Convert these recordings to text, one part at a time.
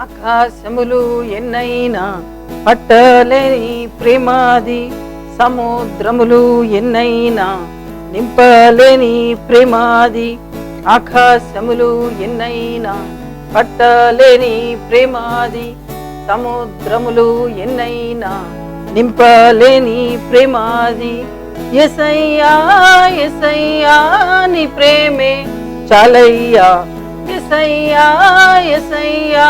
ఆకాశములు ఎన్నైనా పట్టలేని ప్రేమాది సముద్రములు ఎన్నైనా నింపలేని ప్రేమాది ఆకాశములు ఎన్నైనా పట్టలేని ప్రేమాది సముద్రములు ఎన్నైనా నింపలేని ప్రేమాది. ఎసయ్యా ఎసయ్యా నీ ప్రేమే చాలయ్యా ఎసయ్యా ఎసయ్యా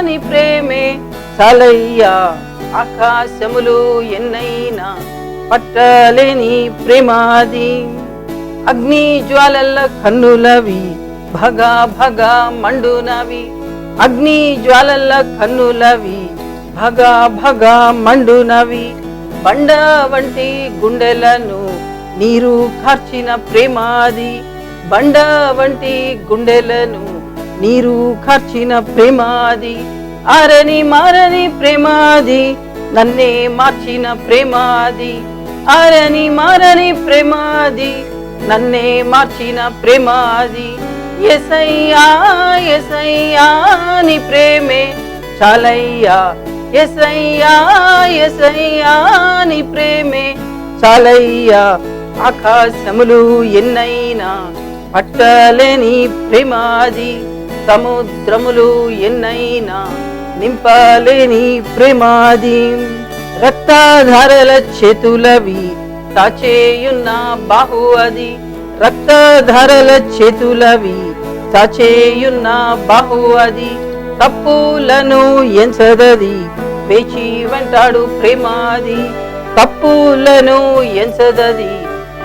నీ ప్రేమే. చాలయ్యా ఆకాశములు ఎన్నైనా పట్టలేని ప్రేమాది. అగ్ని జ్వాలల కన్నులవి భగ భగ మండునవి. అగ్ని జ్వాలల కన్నులవి భగ భగ మండునవి. బండ వంటి గుండెలను నీరు కార్చిన ప్రేమాది. బండ వంటి గుండెలను నీరు ఖర్చిన ప్రేమాది ఆరని మారని ప్రేమాది నన్నే మార్చిన ప్రేమాది ఆరని మారని ప్రేమాది నన్నే మార్చిన ప్రేమాది. ఎసయ్యా ఎసయ్యా నీ ప్రేమే చాలయ్యా. ఎసయ్యా ఎసయ్యా నీ ప్రేమే చాలయ్యా. ఆకాశములు ఎన్నైనా పట్టలేని ప్రేమాది. సముద్రములు ఎన్నైనా నింపలేని ప్రేమాది. రక్తధారల చేతులవి చాచేయున్న బాహు అది రక్తధారల చేతులవి చాచేయున్న బాహు అది తప్పులను ఎంచదది వేచి వెంటాడు ప్రేమాది. తప్పులను ఎంచదది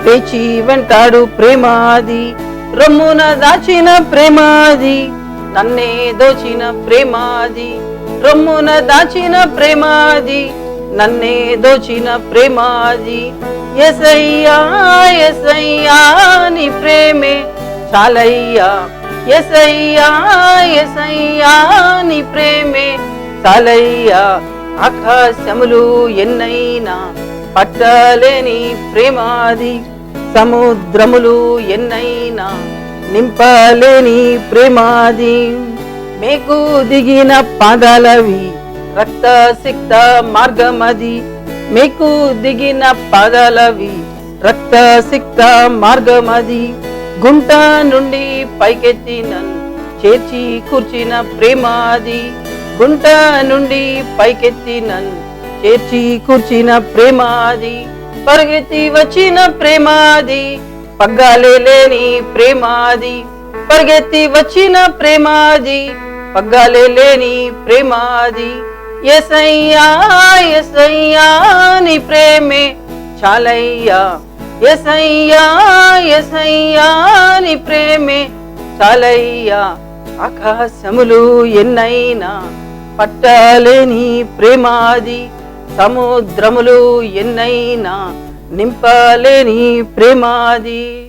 వేచి వెంటాడు ప్రేమాది. రొమ్మున దాచిన ప్రేమాది. నన్నే దోచిన ప్రేమాది రొమ్మున దాచిన ప్రేమాది నన్నే దోచిన ప్రేమాది. ఎసయ్యా ఎసయ్యా నీ ప్రేమే చాలయ్యా. ఎసయ్యా ఎసయ్యా నీ ప్రేమే చాలయ్యా. ఆకాశములు ఎన్నైనా పట్టలేని ప్రేమాది సముద్రములు ఎన్నైనా నింపలేని ప్రేమాది. మేకు దిగిన పాదాలవి రక్త సిక్త మార్గమది. మీకు దిగిన పాదాలవి రక్త సిక్త మార్గమది. గుంట నుండి పైకెత్తి నన్ను చేర్చి కూర్చిన ప్రేమాది. గుంట నుండి పైకెత్తి నన్ను చేర్చి కూర్చిన ప్రేమాది. పరిగెత్తి వచ్చిన ప్రేమాది. పగ్గాలే లేని ప్రేమాది పరిగెత్తి వచ్చిన ప్రేమాది పగ్గాలే లేని ప్రేమాది. ఎసయ్యా ఎసయ్యా నీ ప్రేమే చాలయ్యా. ఎసయ్యా ఎసయ్యా నీ ప్రేమే చాలయ్యా. ఆకాశములు ఎన్నైనా పట్టలేని ప్రేమాది సముద్రములు ఎన్నైనా నింపలేని ప్రేమాది.